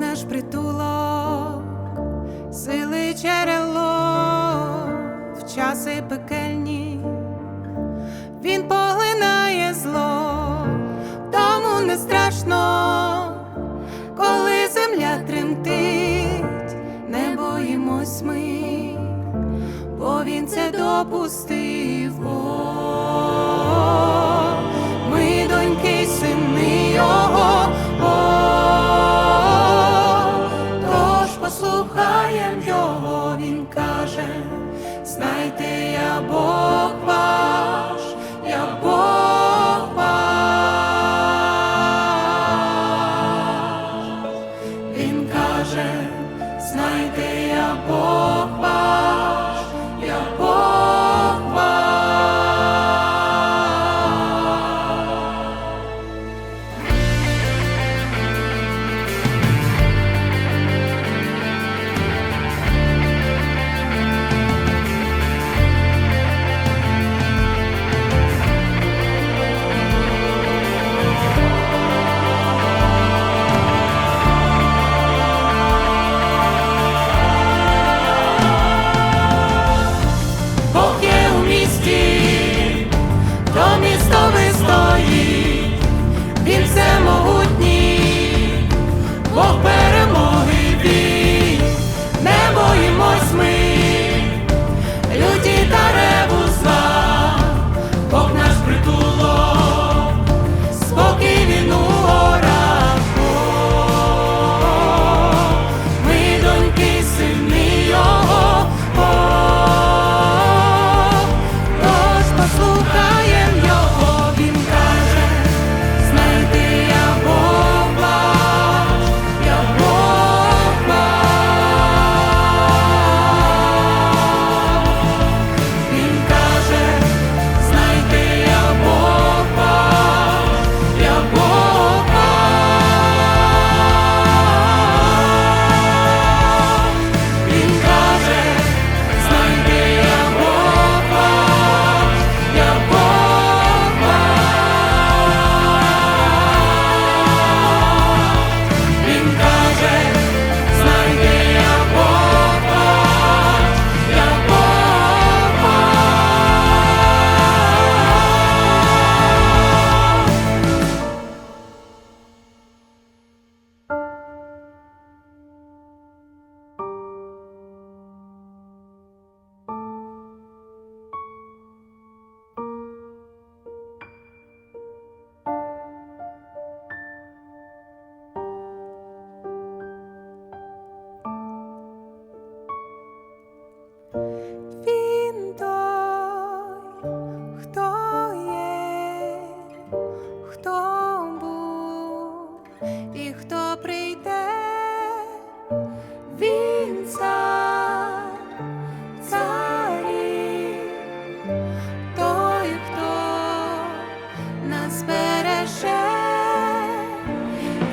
Наш притулок, сили джерело в часи пекельні, Він поглинає зло, тому не страшно, коли земля тремтить, не боїмось ми, бо він це допустив. Бог. допоможе, знайте я Бог.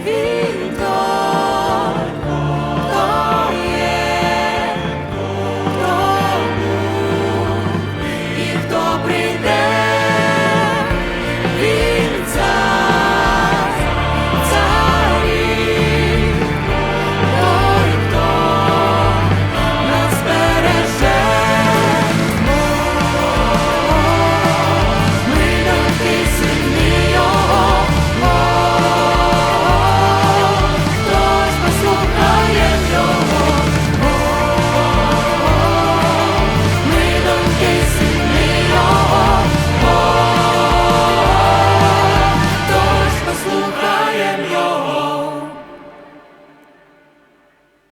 be.